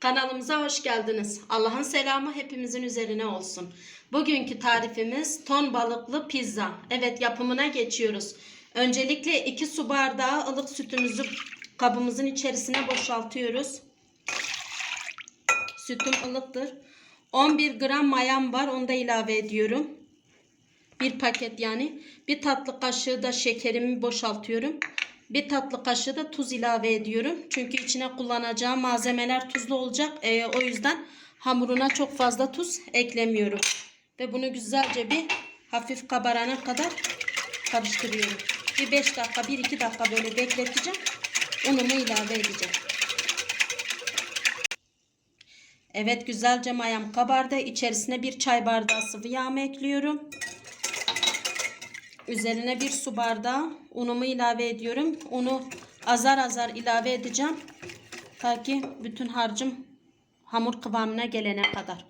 Kanalımıza hoş geldiniz. Allah'ın selamı hepimizin üzerine olsun. Bugünkü tarifimiz ton balıklı pizza. Evet yapımına geçiyoruz. Öncelikle 2 su bardağı ılık sütümüzü kabımızın içerisine boşaltıyoruz. Sütüm ılıktır. 11 gram mayam var onu da ilave ediyorum. Bir paket yani. Bir tatlı kaşığı da şekerimi boşaltıyorum. Bir tatlı kaşığı da tuz ilave ediyorum. Çünkü içine kullanacağım malzemeler tuzlu olacak. Ee, o yüzden hamuruna çok fazla tuz eklemiyorum. Ve bunu güzelce bir hafif kabarana kadar karıştırıyorum. Bir 5 dakika, 1-2 dakika böyle bekleteceğim. Unumu ilave edeceğim. Evet güzelce mayam kabardı. İçerisine bir çay bardağı sıvı yağımı ekliyorum. Üzerine bir su bardağı unumu ilave ediyorum. Unu azar azar ilave edeceğim. Ta ki bütün harcım hamur kıvamına gelene kadar.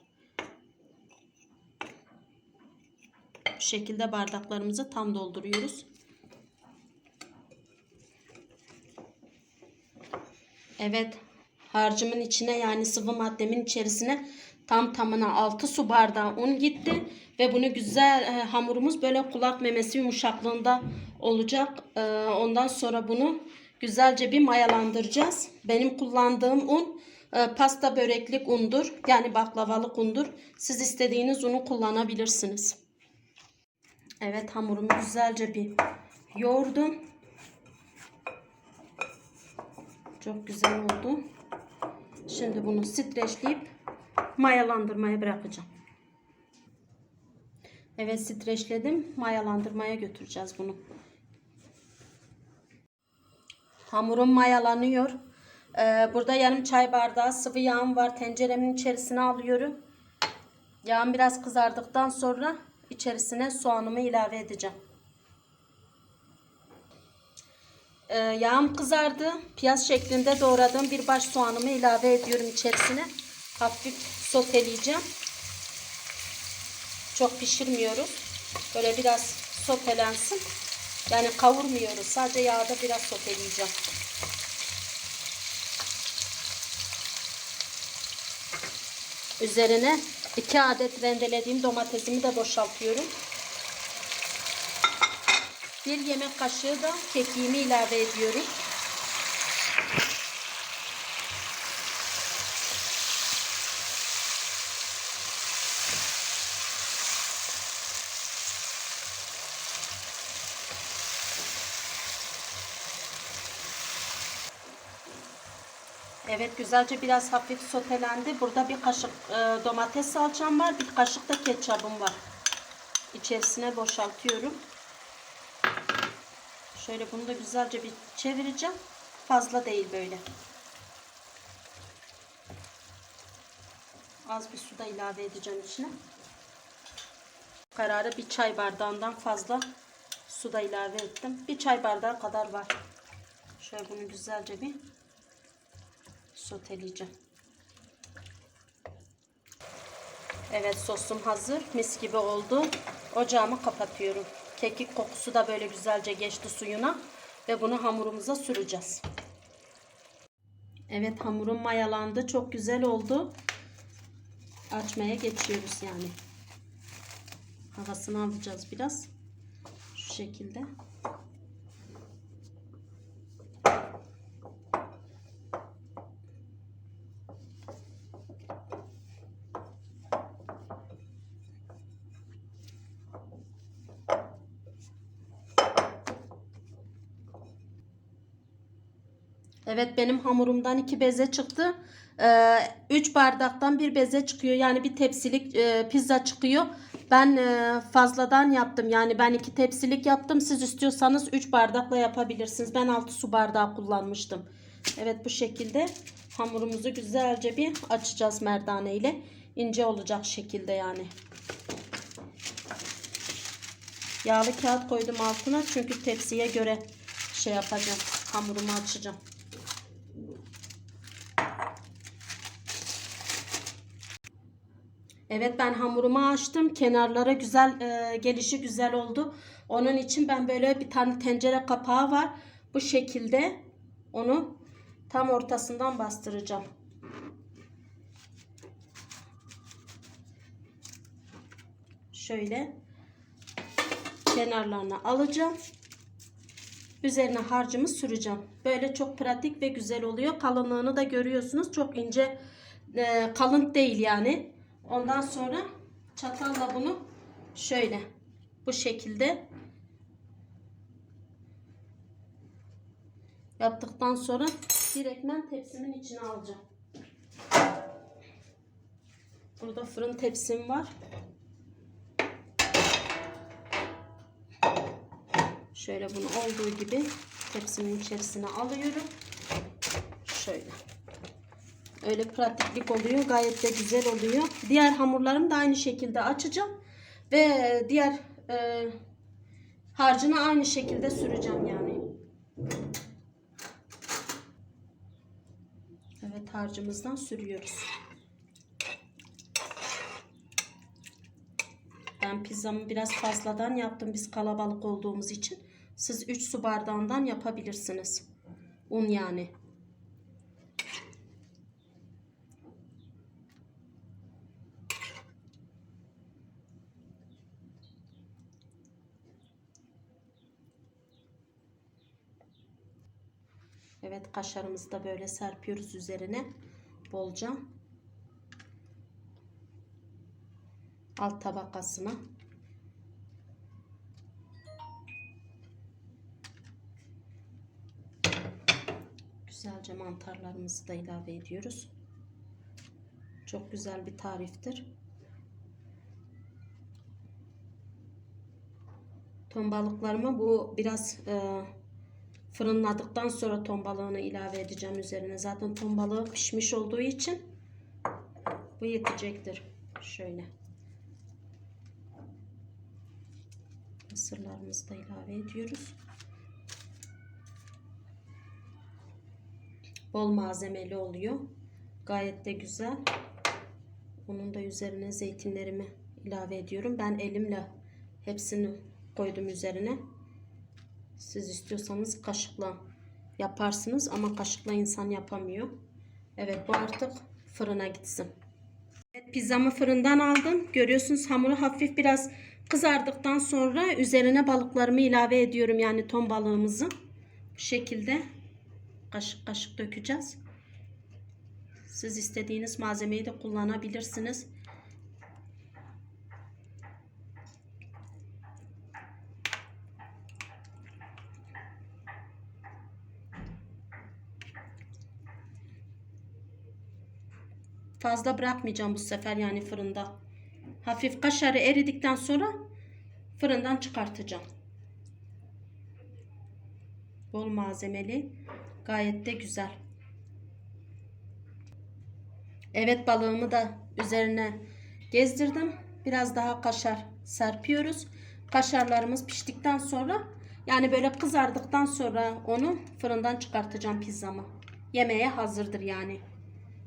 Bu şekilde bardaklarımızı tam dolduruyoruz. Evet harcımın içine yani sıvı maddemin içerisine tam tamına 6 su bardağı un gitti ve bunu güzel e, hamurumuz böyle kulak memesi yumuşaklığında olacak. E, ondan sonra bunu güzelce bir mayalandıracağız. Benim kullandığım un e, pasta böreklik undur. Yani baklavalık undur. Siz istediğiniz unu kullanabilirsiniz. Evet hamurumu güzelce bir yoğurdum. Çok güzel oldu. Şimdi bunu streçleyip mayalandırmaya bırakacağım. Evet streçledim. Mayalandırmaya götüreceğiz bunu. Hamurum mayalanıyor. Ee, burada yarım çay bardağı sıvı yağım var. Tenceremin içerisine alıyorum. Yağım biraz kızardıktan sonra içerisine soğanımı ilave edeceğim. Ee, yağım kızardı. Piyaz şeklinde doğradığım bir baş soğanımı ilave ediyorum içerisine. Hafif soteleyeceğim. Çok pişirmiyoruz. Böyle biraz sotelensin. Yani kavurmuyoruz. Sadece yağda biraz soteleyeceğim. Üzerine 2 adet rendelediğim domatesimi de boşaltıyorum. Bir yemek kaşığı da kekiğimi ilave ediyorum. Evet güzelce biraz hafif sotelendi. Burada bir kaşık e, domates salçam var. Bir kaşık da ketçabım var. İçerisine boşaltıyorum. Şöyle bunu da güzelce bir çevireceğim. Fazla değil böyle. Az bir su da ilave edeceğim içine. Kararı bir çay bardağından fazla su da ilave ettim. Bir çay bardağı kadar var. Şöyle bunu güzelce bir soteleyeceğim. Evet sosum hazır. Mis gibi oldu. Ocağımı kapatıyorum. Kekik kokusu da böyle güzelce geçti suyuna. Ve bunu hamurumuza süreceğiz. Evet hamurum mayalandı. Çok güzel oldu. Açmaya geçiyoruz yani. Havasını alacağız biraz. Şu şekilde. Evet benim hamurumdan iki beze çıktı. 3 ee, bardaktan bir beze çıkıyor. Yani bir tepsilik e, pizza çıkıyor. Ben e, fazladan yaptım. Yani ben iki tepsilik yaptım. Siz istiyorsanız 3 bardakla yapabilirsiniz. Ben 6 su bardağı kullanmıştım. Evet bu şekilde hamurumuzu güzelce bir açacağız merdane ile. ince olacak şekilde yani. Yağlı kağıt koydum altına. Çünkü tepsiye göre şey yapacağım. Hamurumu açacağım. Evet ben hamurumu açtım. Kenarlara güzel e, gelişi güzel oldu. Onun için ben böyle bir tane tencere kapağı var. Bu şekilde onu tam ortasından bastıracağım. Şöyle kenarlarına alacağım. Üzerine harcımı süreceğim. Böyle çok pratik ve güzel oluyor. Kalınlığını da görüyorsunuz. Çok ince e, kalın değil yani Ondan sonra çatalla bunu şöyle bu şekilde yaptıktan sonra direktmen tepsimin içine alacağım. Burada fırın tepsim var. Şöyle bunu olduğu gibi tepsimin içerisine alıyorum. Şöyle. Öyle pratiklik oluyor. Gayet de güzel oluyor. Diğer hamurlarımı da aynı şekilde açacağım. Ve diğer e, harcını aynı şekilde süreceğim yani. Evet harcımızdan sürüyoruz. Ben pizzamı biraz fazladan yaptım biz kalabalık olduğumuz için. Siz 3 su bardağından yapabilirsiniz. Un yani. Evet kaşarımızı da böyle serpiyoruz üzerine bolca. Alt tabakasına. Güzelce mantarlarımızı da ilave ediyoruz. Çok güzel bir tariftir. Ton balıklarımı bu biraz e, fırınladıktan sonra ton balığını ilave edeceğim üzerine. Zaten ton balığı pişmiş olduğu için bu yetecektir. Şöyle. Mısırlarımızı da ilave ediyoruz. Bol malzemeli oluyor. Gayet de güzel. Onun da üzerine zeytinlerimi ilave ediyorum. Ben elimle hepsini koydum üzerine. Siz istiyorsanız kaşıkla yaparsınız ama kaşıkla insan yapamıyor. Evet bu artık fırına gitsin. Evet pizzamı fırından aldım. Görüyorsunuz hamuru hafif biraz kızardıktan sonra üzerine balıklarımı ilave ediyorum. Yani ton balığımızı. Bu şekilde kaşık kaşık dökeceğiz. Siz istediğiniz malzemeyi de kullanabilirsiniz. Fazla bırakmayacağım bu sefer yani fırında. Hafif kaşarı eridikten sonra fırından çıkartacağım. Bol malzemeli. Gayet de güzel. Evet balığımı da üzerine gezdirdim. Biraz daha kaşar serpiyoruz. Kaşarlarımız piştikten sonra yani böyle kızardıktan sonra onu fırından çıkartacağım pizzamı. Yemeğe hazırdır yani.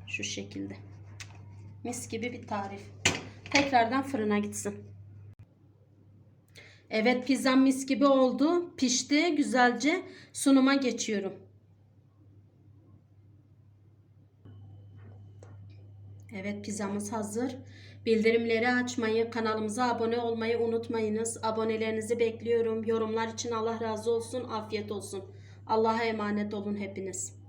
Şu şekilde. Mis gibi bir tarif. Tekrardan fırına gitsin. Evet pizzam mis gibi oldu. Pişti güzelce. Sunuma geçiyorum. Evet pizzamız hazır. Bildirimleri açmayı, kanalımıza abone olmayı unutmayınız. Abonelerinizi bekliyorum. Yorumlar için Allah razı olsun. Afiyet olsun. Allah'a emanet olun hepiniz.